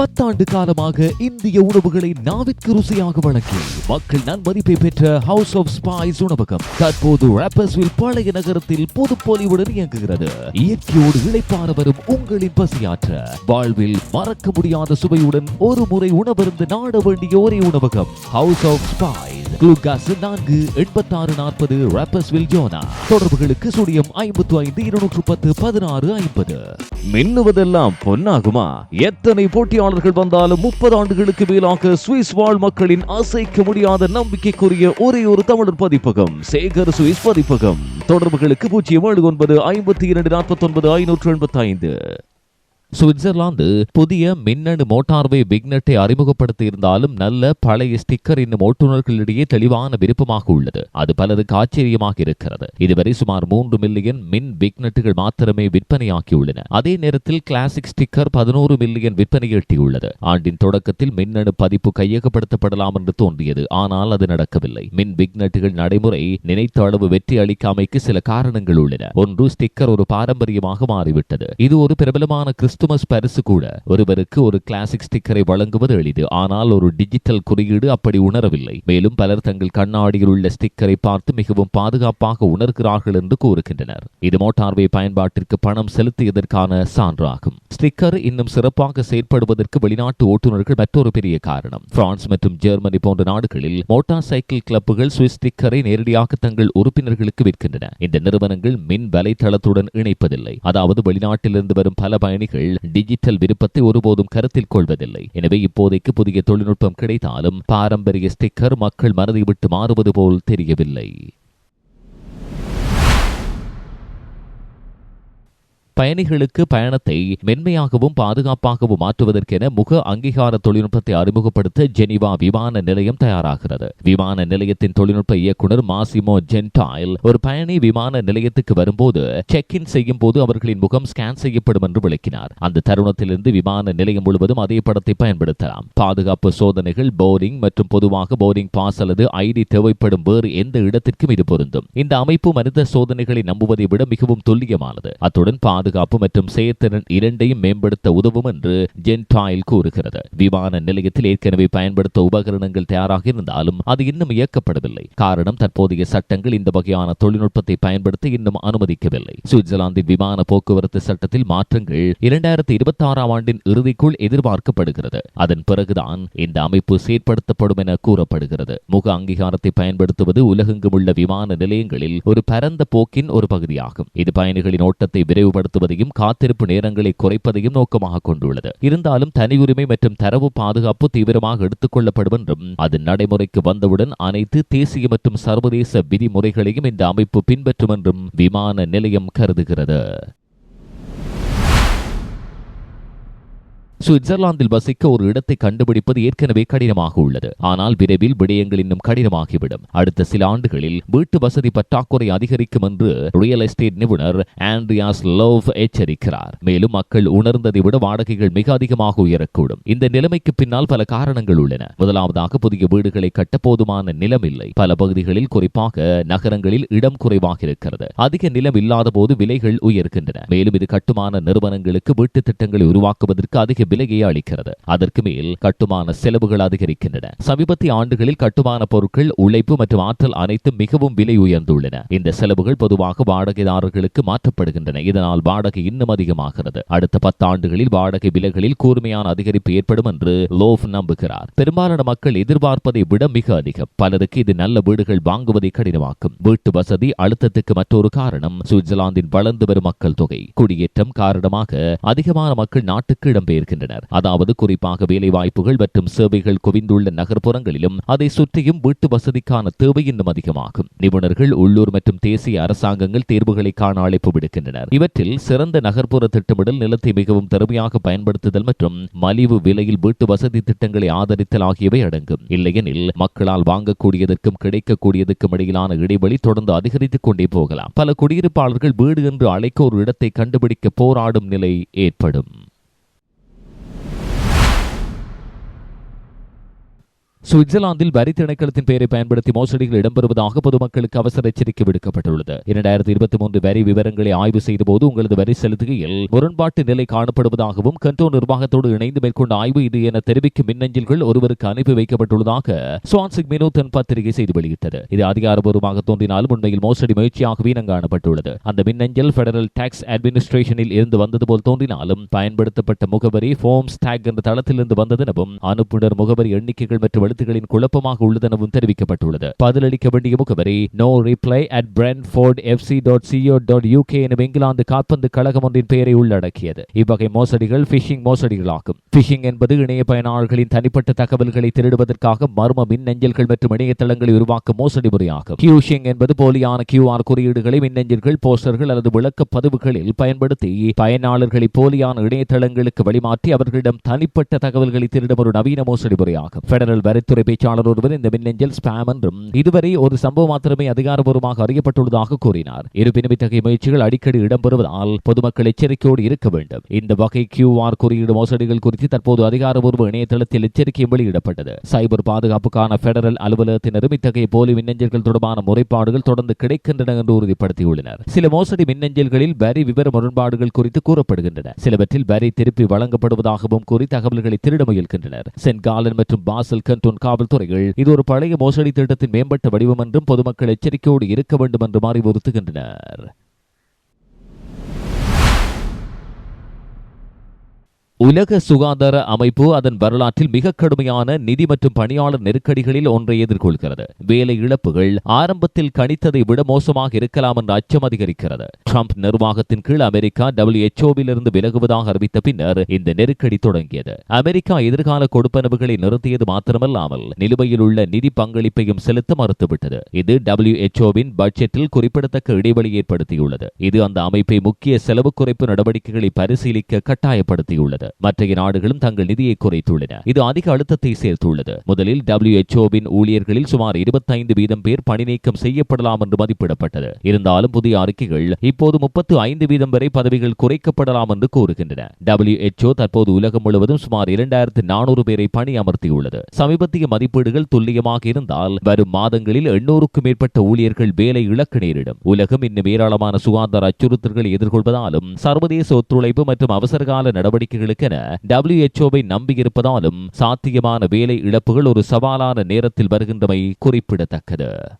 பத்தாண்டு காலமாக இந்திய உணவுகளை நாவிற்கு ருசியாக வழங்கி மக்கள் நன்மதிப்பை பெற்ற ஹவுஸ் ஆஃப் ஸ்பைஸ் உணவகம் தற்போது ராப்பர்ஸ்வில் பழைய நகரத்தில் பொது பொலிவுடன் இயங்குகிறது. இயற்கையோடு இழைப்பான வரும் உங்களின் பசியாற்ற வாழ்வில் மறக்க முடியாத சுவையுடன் ஒரு முறை உணவருந்து நாட வேண்டிய ஒரே உணவகம் ஹவுஸ் ஆஃப் ஸ்பைஸ் குளுக்காஸ் நான்கு எண்பத்தாறு நாற்பது ரேப்பர்ஸ்வில் ஜோனா தொடர்புகளுக்கு சுடியம் ஐம்பத்து ஐந்து இருநூற்று பத்து பதினாறு ஐம்பது. மின்னுவதெல்லாம் பொன்னாகுமா? எத்தனை போட்டியாளர் போட்டியாளர்கள் வந்தாலும் முப்பது ஆண்டுகளுக்கு மேலாக சுவிஸ் வாழ் மக்களின் அசைக்க முடியாத நம்பிக்கைக்குரிய ஒரே ஒரு தமிழர் பதிப்பகம் சேகர் சுவிஸ் பதிப்பகம். தொடர்புகளுக்கு பூஜ்ஜியம் ஏழு ஒன்பது ஐம்பத்தி இரண்டு நாற்பத்தி ஒன்பது ஐநூற்று எண்பத்தி ஐந்து சுவிட்சர்லாந்து புதிய மின்னணு மோட்டார்வே பிக்னெட்டை அறிமுகப்படுத்தி இருந்தாலும் நல்ல பழைய ஸ்டிக்கர் இன்னும் ஓட்டுநர்களிடையே தெளிவான விருப்பமாக உள்ளது. அது பலருக்கு ஆச்சரியமாக இருக்கிறது. இதுவரை சுமார் மூன்று மில்லியன் மின் பிக்னெட்டுகள் மாத்திரமே விற்பனையாக்கியுள்ளன அதே நேரத்தில் கிளாசிக் ஸ்டிக்கர் பதினோரு மில்லியன் விற்பனை எட்டியுள்ளது. ஆண்டின் தொடக்கத்தில் மின்னணு பதிப்பு கையகப்படுத்தப்படலாம் என்று தோன்றியது. ஆனால் அது நடக்கவில்லை. மின் பிக்னெட்டுகள் நடைமுறை நினைத்த அளவு வெற்றி அளிக்காமைக்கு சில காரணங்கள் உள்ளன. ஒன்று ஸ்டிக்கர் ஒரு பாரம்பரியமாக மாறிவிட்டது. இது ஒரு பிரபலமான கிறிஸ்து கிறிஸ்துமஸ் பரிசு கூட ஒருவருக்கு ஒரு கிளாசிக் ஸ்டிக்கரை வழங்குவது எளிது. ஆனால் ஒரு டிஜிட்டல் குறியீடு அப்படி உணரவில்லை. மேலும் பலர் தங்கள் கண்ணாடியில் உள்ள ஸ்டிக்கரை பார்த்து மிகவும் பாதுகாப்பாக உணர்கிறார்கள் என்று கூறுகின்றனர். இது மோட்டார்வே பயன்பாட்டிற்கு பணம் செலுத்தியதற்கான சான்றாகும். ஸ்டிக்கர் இன்னும் சிறப்பாக செயற்படுவதற்கு வெளிநாட்டு ஓட்டுநர்கள் மற்றொரு பெரிய காரணம். பிரான்ஸ் மற்றும் ஜெர்மனி போன்ற நாடுகளில் மோட்டார் சைக்கிள் கிளப்புகள் சுவிஸ் ஸ்டிக்கரை நேரடியாக தங்கள் உறுப்பினர்களுக்கு விற்கின்றன. இந்த நிறுவனங்கள் மின் வலைத்தளத்துடன் இணைப்பதில்லை. அதாவது வெளிநாட்டிலிருந்து வரும் பல பயணிகள் டிஜிட்டல் விருப்பத்தை ஒருபோதும் கருத்தில் கொள்வதில்லை. எனவே இப்போதைக்கு புதிய தொழில்நுட்பம் கிடைத்தாலும் பாரம்பரிய ஸ்டிக்கர் மக்கள் மனதை விட்டு மாறுவது போல் தெரியவில்லை. பயணிகளுக்கு பயணத்தை மென்மையாகவும் பாதுகாப்பாகவும் மாற்றுவதற்கென முக அங்கீகார தொழில்நுட்பத்தை அறிமுகப்படுத்த ஜெனிவா விமான நிலையம் தயாராகிறது. விமான நிலையத்தின் தொழில்நுட்ப இயக்குநர் மாசிமோ ஜென்டாயில் ஒரு பயணி விமான நிலையத்துக்கு வரும்போது செக் இன் செய்யும் போது அவர்களின் முகம் ஸ்கேன் செய்யப்படும் என்று விளக்கினார். அந்த தருணத்திலிருந்து விமான நிலையம் முழுவதும் அதே படத்தை பயன்படுத்தலாம். பாதுகாப்பு சோதனைகள் போரிங் மற்றும் பொதுவாக போரிங் பாஸ் அல்லது ஐடி தேவைப்படும் வேறு எந்த இடத்திற்கும் இது பொருந்தும். இந்த அமைப்பு மனித சோதனைகளை நம்புவதை விட மிகவும் துல்லியமானது. அத்துடன் பாதுகாப்பு பாதுகாப்பு மற்றும் செயற்திறன் இரண்டையும் மேம்படுத்த உதவும் என்று ஜென்டாயில் கூறுகிறது. விமான நிலையத்தில் ஏற்கனவே பயன்படுத்த உபகரணங்கள் தயாராக இருந்தாலும் அது இன்னும் இயக்கப்படவில்லை. காரணம் தற்போதைய சட்டங்கள் இந்த வகையான தொழில்நுட்பத்தை பயன்படுத்த இன்னும் அனுமதிக்கவில்லை. சுவிட்சர்லாந்தின் விமான போக்குவரத்து சட்டத்தில் மாற்றங்கள் இரண்டாயிரத்தி இருபத்தி ஆறாம் ஆண்டின் இறுதிக்குள் எதிர்பார்க்கப்படுகிறது. அதன் பிறகுதான் இந்த அமைப்பு செயற்படுத்தப்படும் என கூறப்படுகிறது. முக அங்கீகாரத்தை பயன்படுத்துவது உலகெங்கும் உள்ள விமான நிலையங்களில் ஒரு பரந்த போக்கின் ஒரு பகுதியாகும். இது பயணிகளின் ஓட்டத்தை விரைவுபடுத்த பயன்படுத்துவதையும் காத்திருப்பு நேரங்களை குறைப்பதையும் நோக்கமாக கொண்டுள்ளது. இருந்தாலும் தனி உரிமை மற்றும் தரவு பாதுகாப்பு தீவிரமாக எடுத்துக் கொள்ளப்படும் என்றும் அது நடைமுறைக்கு வந்தவுடன் அனைத்து தேசிய மற்றும் சர்வதேச விதிமுறைகளையும் இந்த அமைப்பு பின்பற்றும் என்றும் விமான நிலையம் கருதுகிறது. சுவிட்சர்லாந்தில் வசிக்க ஒரு இடத்தை கண்டுபிடிப்பது ஏற்கனவே கடினமாக உள்ளது. ஆனால் விரைவில் விடயங்கள் இன்னும் கடினமாகிவிடும். அடுத்த சில ஆண்டுகளில் வீட்டு வசதி பற்றாக்குறை அதிகரிக்கும் என்று ரியல் எஸ்டேட் நிபுணர் ஆண்ட்ரியாஸ் லோவ் எச்சரிக்கிறார். மேலும் மக்கள் உணர்ந்ததை விட வாடகைகள் மிக அதிகமாக உயரக்கூடும். இந்த நிலைமைக்கு பின்னால் பல காரணங்கள் உள்ளன. முதலாவதாக புதிய வீடுகளை கட்ட போதுமான நிலம் இல்லை பல பகுதிகளில் குறிப்பாக நகரங்களில் இடம் குறைவாக இருக்கிறது. அதிக நிலம் இல்லாத போது விலைகள் உயர்கின்றன. மேலும் இது கட்டுமான நிறுவனங்களுக்கு வீட்டு திட்டங்களை உருவாக்குவதற்கு அதிக விலையை அளிக்கிறது. அதற்கு மேல் கட்டுமான செலவுகள் அதிகரிக்கின்றன. சமீபத்திய ஆண்டுகளில் கட்டுமான பொருட்கள் உழைப்பு மற்றும் ஆற்றல் அனைத்தும் மிகவும் விலை உயர்ந்துள்ளன. இந்த செலவுகள் பொதுவாக வாடகைதாரர்களுக்கு மாற்றப்படுகின்றன. இதனால் வாடகை இன்னும் அதிகமாகிறது. அடுத்த பத்து ஆண்டுகளில் வாடகை விலைகளில் கூர்மையான அதிகரிப்பு ஏற்படும் என்று லோஃப் நம்புகிறார். பெரும்பாலான மக்கள் எதிர்பார்ப்பதை விட மிக அதிகம். பலருக்கு இது நல்ல வீடுகள் வாங்குவதை கடினமாக்கும். வீட்டு வசதி அழுத்தத்துக்கு மற்றொரு காரணம் சுவிட்சர்லாந்தின் வளர்ந்து வரும் மக்கள் தொகை. குடியேற்றம் காரணமாக அதிகமான மக்கள் நாட்டுக்கு இடம்பெயர்கின்றனர். வருகின்றனர் அதாவது குறிப்பாக வேலைவாய்ப்புகள் மற்றும் சேவைகள் குவிந்துள்ள நகர்ப்புறங்களிலும் அதை சுற்றியும் வீட்டு வசதிக்கான தேவை இன்னும் அதிகமாகும். நிபுணர்கள் உள்ளூர் மற்றும் தேசிய அரசாங்கங்கள் தேர்வுகளை காண அழைப்பு விடுக்கின்றனர். இவற்றில் சிறந்த நகர்ப்புற திட்டமிடல் நிலத்தை மிகவும் திறமையாக பயன்படுத்துதல் மற்றும் மலிவு விலையில் வீட்டு வசதி திட்டங்களை ஆதரித்தல் ஆகியவை அடங்கும். இல்லையெனில் மக்களால் வாங்கக்கூடியதற்கும் கிடைக்கக்கூடியதற்கும் இடையிலான இடைவெளி தொடர்ந்து அதிகரித்துக் கொண்டே போகலாம். பல குடியிருப்பாளர்கள் வீடு என்று அழைக்க ஒரு இடத்தை கண்டுபிடிக்க போராடும் நிலை ஏற்படும். சுவிட்சர்லாந்தில் வரி திணைக்களத்தின் பெயரை பயன்படுத்தி மோசடிகள் இடம்பெறுவதாக பொதுமக்களுக்கு அவசர எச்சரிக்கை விடுக்கப்பட்டுள்ளது. இரண்டாயிரத்தி இருபத்தி மூன்று வரி விவரங்களை ஆய்வு செய்தபோது உங்களது வரி செலுத்துகையில் முரண்பாட்டு நிலை காணப்படுவதாகவும் கண்டோ நிர்வாகத்தோடு இணைந்து மேற்கொண்ட ஆய்வு இது என தெரிவிக்கும் மின்னஞ்சல்கள் ஒருவருக்கு அனுப்பி வைக்கப்பட்டுள்ளதாக சுவான்சிக் மினோத்தன் பத்திரிகை செய்தி வெளியிட்டது. இது அதிகாரபூர்வமாக தோன்றினாலும் உண்மையில் மோசடி முயற்சியாகவே காணப்பட்டுள்ளது அந்த மின்னஞ்சல் பெடரல் டாக்ஸ் அட்மினிஸ்ட்ரேஷனில் இருந்து வந்தது போல் தோன்றினாலும் பயன்படுத்தப்பட்ட முகவரி ஃபோம்ஸ் டேக் என்ற தளத்திலிருந்து வந்ததெனவும் அனுப்புனர் முகவரி எண்ணிக்கைகள் மற்றும் எழுத்துக்களின் குழப்பமாக உள்ளதெனவும் தெரிவிக்கப்பட்டுள்ளது. பதிலளிக்க வேண்டிய முகவரி no reply at Brentford FC dot co dot UK எனும் இங்கிலாந்து காற்பந்து கழகம் ஒன்றின் பெயரை உள்ளடக்கியது. இவ்வகை மோசடிகள் பிஷிங் மோசடிகளாகும். பிஷிங் என்பது இணைய பயனாளர்களின் தனிப்பட்ட தகவல்களை திருடுவதற்காக மர்ம மின்னஞ்சல்கள் மற்றும் இணையதளங்களை உருவாக்கும் மோசடி முறையாகும். கியூஷிங் என்பது போலியான கியூஆர் குறியீடுகளை மின்னஞ்சல்கள் போஸ்டர்கள் அல்லது விளக்க பதிவுகளில் பயன்படுத்தி பயனாளர்களை போலியான இணையதளங்களுக்கு வழிமாற்றி அவர்களிடம் தனிப்பட்ட தகவல்களை திருடும் ஒரு நவீன மோசடி முறையாகும். பெடரல் வரித்துறை பேச்சாளர் ஒருவர் இந்த மின்னஞ்சல் ஸ்பேம் என்றும் இதுவரை ஒரு சம்பவம் மாத்திரமே அதிகாரபூர்வமாக அறியப்பட்டுள்ளதாக கூறினார். இருப்பினும் இத்தகைய முயற்சிகள் அடிக்கடி இடம்பெறுவதால் பொதுமக்கள் எச்சரிக்கையோடு இருக்க வேண்டும். இந்த வகை கியூஆர் குறியீடு மோசடிகள் குறித்து தற்போது அதிகாரபூர்வ இணையதளத்தில் எச்சரிக்கையும் வெளியிடப்பட்டது. சைபர் பாதுகாப்புக்கான பெடரல் அலுவலகத்தினரும் இத்தகைய போலி மின்னஞ்சல்கள் தொடர்பான முறைப்பாடுகள் தொடர்ந்து கிடைக்கின்றன என்று உறுதிப்படுத்தியுள்ளனர். சில மோசடி மின்னஞ்சல்களில் வரி விவர முரண்பாடுகள் குறித்து கூறப்படுகின்றன. சிலவற்றில் வரி திருப்பி வழங்கப்படுவதாகவும் கூறி தகவல்களை திருட முயல்கின்றனர். சென்ட் காலன் மற்றும் பாசல் கண்டோன் காவல்துறைகள் இது ஒரு பழைய மோசடி திட்டத்தின் மேம்பட்ட வடிவம் என்றும் பொதுமக்கள் எச்சரிக்கையோடு இருக்க வேண்டும் என்றும் அறிவுறுத்துகின்றனர். உலக சுகாதார அமைப்பு அதன் வரலாற்றில் மிக கடுமையான நிதி மற்றும் பணியாளர் நெருக்கடிகளில் ஒன்றை எதிர்கொள்கிறது. வேலை இழப்புகள் ஆரம்பத்தில் கணித்ததை விட மோசமாக இருக்கலாம் என்ற அச்சம் அதிகரிக்கிறது. ட்ரம்ப் நிர்வாகத்தின் கீழ் அமெரிக்கா டபிள்யூஎச்ஓவிலிருந்து விலகுவதாக அறிவித்த பின்னர் இந்த நெருக்கடி தொடங்கியது. அமெரிக்கா எதிர்கால கொடுப்பனவுகளை நிறுத்தியது மாத்திரமல்லாமல் நிலுவையில் உள்ள நிதி பங்களிப்பையும் செலுத்த மறுத்துவிட்டது. இது டபிள்யூஎச்ஓவின் பட்ஜெட்டில் குறிப்பிடத்தக்க இடைவெளி ஏற்படுத்தியுள்ளது. இது அந்த அமைப்பை முக்கிய செலவு குறைப்பு நடவடிக்கைகளை பரிசீலிக்க கட்டாயப்படுத்தியுள்ளது. மற்றைய நாடுகளும் தங்கள் நிதியை குறைத்துள்ளன. இது அதிக அழுத்தத்தை சேர்த்துள்ளது. முதலில் டபிள்யூஎச்ஓவின் ஊழியர்களில் சுமார் இருபத்தைந்து வீதம் பேர் பணிநீக்கம் செய்யப்படலாம் என்று மதிப்பிடப்பட்டது. இருந்தாலும் புதிய அறிக்கைகள் இப்போது முப்பத்து ஐந்து வீதம் வரை பதவிகள் குறைக்கப்படலாம் என்று கூறுகின்றன. டபிள்யூஎச்ஓ தற்போது உலகம் முழுவதும் சுமார் இரண்டாயிரத்து நானூறு பேரை பணி அமர்த்தியுள்ளது. சமீபத்திய மதிப்பீடுகள் துல்லியமாக இருந்தால் வரும் மாதங்களில் எண்ணூறுக்கும் மேற்பட்ட ஊழியர்கள் வேலை இழக்க நேரிடும். உலகம் இன்னும் ஏராளமான சுகாதார அச்சுறுத்தல்களை எதிர்கொள்வதாலும் சர்வதேச ஒத்துழைப்பு மற்றும் அவசரகால நடவடிக்கைகளுக்கு நடவடிக்கைகளுக்கென டபிள்யூஎச்ஓவை நம்பியிருப்பதாலும் சாத்தியமான வேலை இழப்புகள் ஒரு சவாலான நேரத்தில் வருகின்றமை குறிப்பிடத்தக்கது.